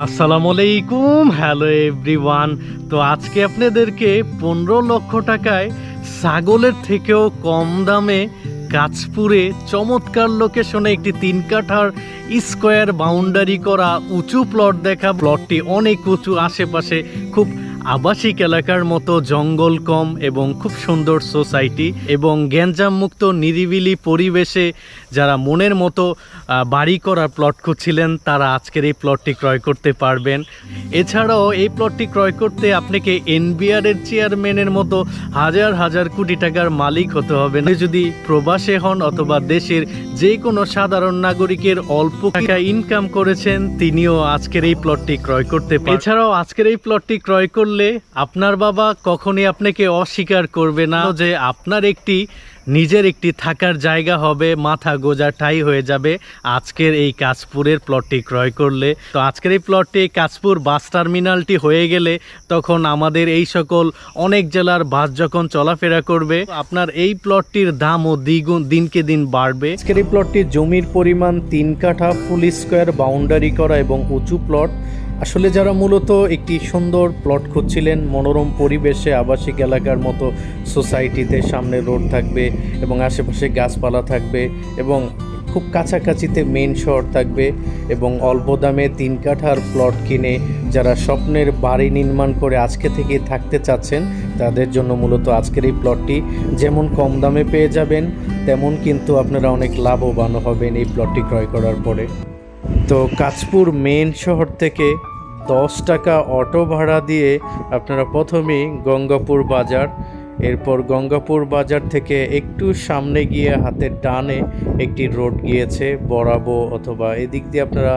আসসালামু আলাইকুম, hello everyone. তো আজকে আপনাদেরকে পনেরো লক্ষ টাকায় ছাগলের থেকেও কম দামে গাছপুরে চমৎকার লোকেশনে একটি তিন কাঠার স্কোয়ার বাউন্ডারি করা উঁচু প্লট দেখা। প্লটটি অনেক উঁচু, আশেপাশে খুব আবাসিক এলাকার মতো জঙ্গল কম এবং খুব সুন্দর সোসাইটি এবং গ্যাঞ্জাম মুক্ত নিরিবিলি পরিবেশে যারা মনের মতো বাড়ি করার প্লট খুঁজছিলেন, তারা আজকের এই প্লটটি ক্রয় করতে পারবেন। এছাড়াও এই প্লটটি ক্রয় করতে আপনাকে এনবিআর এর চেয়ারম্যানের মতো হাজার হাজার কোটি টাকার মালিক হতে হবে। না যদি প্রবাসে হন অথবা দেশের যে কোনো সাধারণ নাগরিকের অল্প টাকা ইনকাম করেছেন, তিনিও আজকের এই প্লটটি ক্রয় করতে পারেন এছাড়াও আজকের এই প্লটটি ক্রয় করলে আপনার বাবা কখনই আপনাকে অস্বীকার করবে না যে আপনার একটি নিজের একটি থাকার জায়গা হবে, মাথা গোজা ঠাই হয়ে যাবে। আজকের এই কাশপুরের প্লটটি ক্রয় করলে। তো আজকের এই প্লটটি কাশপুর বাস টার্মিনালটি হয়ে গেলে তখন আমাদের এই সকল অনেক জেলার বাস যখন চলাফেরা করবে, আপনার এই প্লটটির দামও দ্বিগুণ, দিনকে দিন বাড়বে। আজকের এই প্লটটির জমির পরিমাণ তিন কাঠা ফুল স্কোয়ার বাউন্ডারি করা এবং উঁচু প্লট আসলে যারা মূলত একটি সুন্দর প্লট খুঁজছিলেন, মনোরম পরিবেশে আবাসিক এলাকার মতো সোসাইটিতে সামনে রোড থাকবে এবং আশেপাশে গাছপালা থাকবে এবং খুব কাছাকাছিতে মেন শহর থাকবে এবং অল্প দামে তিন কাঠার প্লট কিনে যারা স্বপ্নের বাড়ি নির্মাণ করে আজকে থেকে থাকতে চাচ্ছেন, তাদের জন্য মূলত আজকের এই প্লটটি। যেমন কম দামে পেয়ে যাবেন, তেমন কিন্তু আপনারা অনেক লাভবান হবেন এই প্লটটি ক্রয় করার পরে। তো কাঁচপুর মেন শহর থেকে দশ টাকা অটো ভাড়া দিয়ে আপনারা প্রথমেই গঙ্গাপুর বাজার এরপর গঙ্গাপুর বাজার থেকে একটু সামনে গিয়ে হাতের ডানে একটি রোড গিয়েছে বরাবো অথবা এদিক দিয়ে আপনারা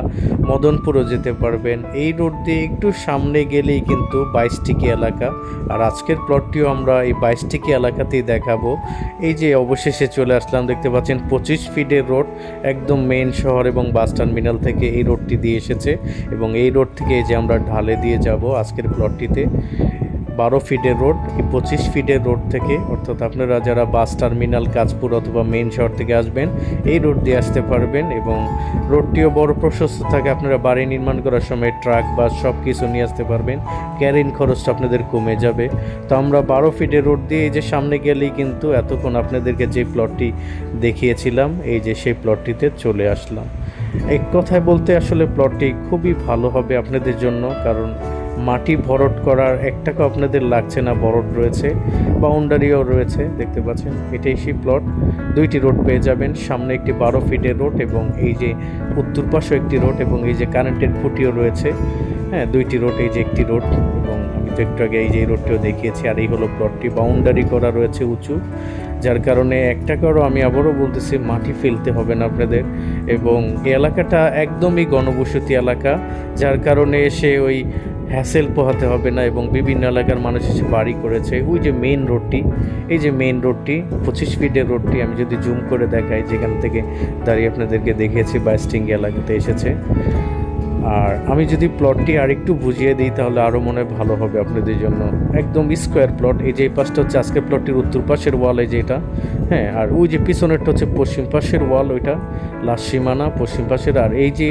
মদনপুরও যেতে পারবেন। এই রোড দিয়ে একটু সামনে গেলেই কিন্তু বাইশটিকি এলাকা। আর আজকের প্লটটিও আমরা এই বাইশটিকি এলাকাতেই দেখাবো। এই যে অবশেষে চলে আসলাম, দেখতে পাচ্ছেন পঁচিশ ফিটের রোড, একদম মেন শহর এবং বাস টার্মিনাল থেকে এই রোডটি দিয়ে এসেছে। এবং এই রোড থেকে যে আমরা ঢালে দিয়ে যাব আজকের প্লটটিতে। বারো ফিটের রোড, এই পঁচিশ ফিটের রোড থেকে, অর্থাৎ আপনারা যারা বাস টার্মিনাল, কাজপুর অথবা মেন শহর থেকে আসবেন, এই রোড দিয়ে আসতে পারবেন এবং রোডটিও বড় প্রশস্ত থাকে, আপনারা বাড়ি নির্মাণ করার সময় ট্রাক, বাস সব কিছু নিয়ে আসতে পারবেন ক্যারিং খরচটা আপনাদের কমে যাবে। তো আমরা বারো ফিটের রোড দিয়ে এই যে সামনে গেলেই কিন্তু এতক্ষণ আপনাদেরকে যে প্লটটি দেখিয়েছিলাম, এই যে সেই প্লটটিতে চলে আসলাম। এক কথায় বলতে আসলে প্লটটি খুবই ভালো হবে আপনাদের জন্য, কারণ মাটি ভরট করার এক টাকা আপনাদের লাগছে না, ভরট রয়েছে বাউন্ডারিও রয়েছে, দেখতে পাচ্ছেন? এটাই সেই প্লট দুইটি রোড পেয়ে যাবেন, সামনে একটি বারো ফিটের রোড এবং এই যে উত্তর পাশে একটি রোড এবং এই যে কারেন্টের খুঁটিও রয়েছে। হ্যাঁ দুইটি রোড এই যে একটি রোড এবং আমি তো একটু আগে এই যে রোডটিও দেখিয়েছি, আর এই হলো প্লটটি বাউন্ডারি করা রয়েছে উঁচু, যার কারণে এক টাকারও আমি আবারও বলতেছি, মাটি ফেলতে হবে না আপনাদের। এবং এই এলাকাটা একদমই গণবসতি এলাকা, যার কারণে এসে ওই হ্যাসেল পোহাতে হবে না এবং বিভিন্ন এলাকার মানুষ এসে বাড়ি করেছে। ওই যে মেন রোডটি এই যে মেন রোডটি পঁচিশ ফিটের রোডটি আমি যদি জুম করে দেখাই, যেখান থেকে দাঁড়িয়ে আপনাদেরকে দেখিয়েছি বাইস্টিং এলাকাতে এসেছে। আর আমি যদি প্লটটি আরেকটু বুঝিয়ে দিই, তাহলে আরও মনে ভালো হবে আপনাদের জন্য। একদম স্কোয়ার প্লট এই যে এই পাশটা হচ্ছে আজকের প্লটটির উত্তর পাশের ওয়াল এই যে এটা। হ্যাঁ আর ওই যে পিছনেরটা হচ্ছে পশ্চিম পাশের ওয়াল ওইটা লাস্ট সীমানা, পশ্চিম পাশের। আর এই যে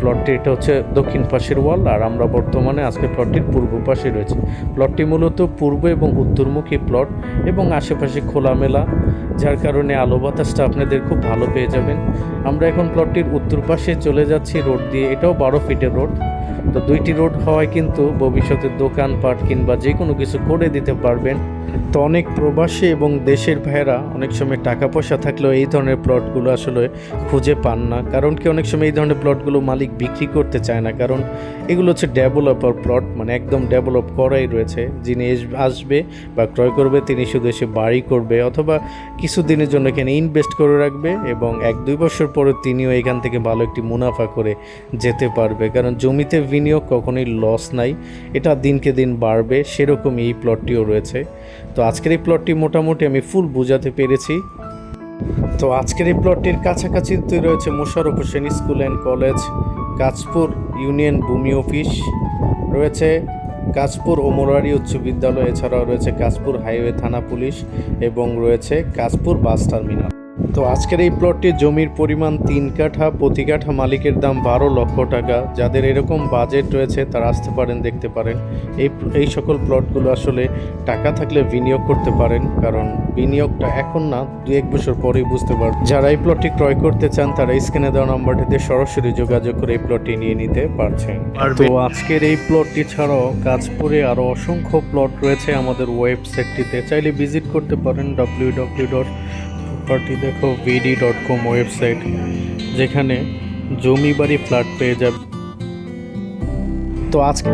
প্লটটি এটা হচ্ছে দক্ষিণ পাশের ওয়াল আর আমরা বর্তমানে আজকে প্লটটির পূর্ব পাশে রয়েছে। প্লটটি মূলত পূর্ব এবং উত্তরমুখী প্লট এবং আশেপাশে খোলামেলা, যার কারণে আলো বাতাসটা আপনাদের খুব ভালো পেয়ে যাবেন। আমরা এখন প্লটটির উত্তর পাশে চলে যাচ্ছি রোড দিয়ে। এটাও বারো ফিটের রোড তো দুইটি রোড হওয়ায় কিন্তু ভবিষ্যতে দোকানপাট কিংবা যে কোনো কিছু করে দিতে পারবেন। তো অনেক প্রবাসী এবং দেশের ভাইয়েরা অনেক সময় টাকা পয়সা থাকলেও এই ধরনের প্লটগুলো আসলে খুঁজে পান না। কারণ কি, অনেক সময় এই ধরনের প্লটগুলো মালিক বিক্রি করতে চায় না। কারণ এগুলো হচ্ছে ডেভেলপার প্লট মানে একদম ডেভেলপ করাই রয়েছে। যিনি আসবে বা ক্রয় করবে, তিনি শুধু এসে বাড়ি করবে অথবা কিছু দিনের জন্য এখানে ইনভেস্ট করে রাখবে এবং এক দুই বছর পরে তিনিও এখান থেকে ভালো একটি মুনাফা করে যেতে পারবে। কারণ জমিতে বিনিয়োগ কখনোই লস নাই। এটা দিনকে দিন বাড়বে, সেরকম এই প্লটটিও রয়েছে। তো আজকের এই প্লটটি মোটামুটি আমি ফুল বোঝাতে পেরেছি। তো আজকের এই প্লটটির কাছাকাছি রয়েছে Mosharraf Hossain school and college Kajpur union ভূমি অফিস, রয়েছে কাজপুর ওমরারি উচ্চ বিদ্যালয়, এছাড়াও রয়েছে কাজপুর হাইওয়ে থানা পুলিশ এবং রয়েছে কাজপুর বাস টার্মিনাল। তো আজকের এই প্লটটির জমির পরিমাণ তিন কাঠা প্রতি কাঠা মালিকের দাম বারো লক্ষ টাকা। যাদের এরকম বাজেট রয়েছে তারা আসতে পারেন দেখতে পারেন। এই এই সকল প্লটগুলো আসলে টাকা থাকলে বিনিয়োগ করতে পারেন কারণ বিনিয়োগটা এখন না দু এক বছর পরেই বুঝতে পারবেন। যারা এই প্লটটি ক্রয় করতে চান তারা স্ক্রিনে দেওয়া নাম্বারটিতে সরাসরি যোগাযোগ করে এই প্লটটি নিয়ে নিতে পারছেন। তো আজকের এই প্লটটি ছাড়াও কাজপুরে আরও অসংখ্য প্লট রয়েছে আমাদের ওয়েবসাইটটিতে চাইলে ভিজিট করতে পারেন ডাব্লিউ ডাব্লিউ ডট প্রপার্টি দেখো ভিডি ডট কম ওয়েবসাইট যেখানে জমি বাড়ি ফ্ল্যাট পেয়ে যাবে। তো আজকে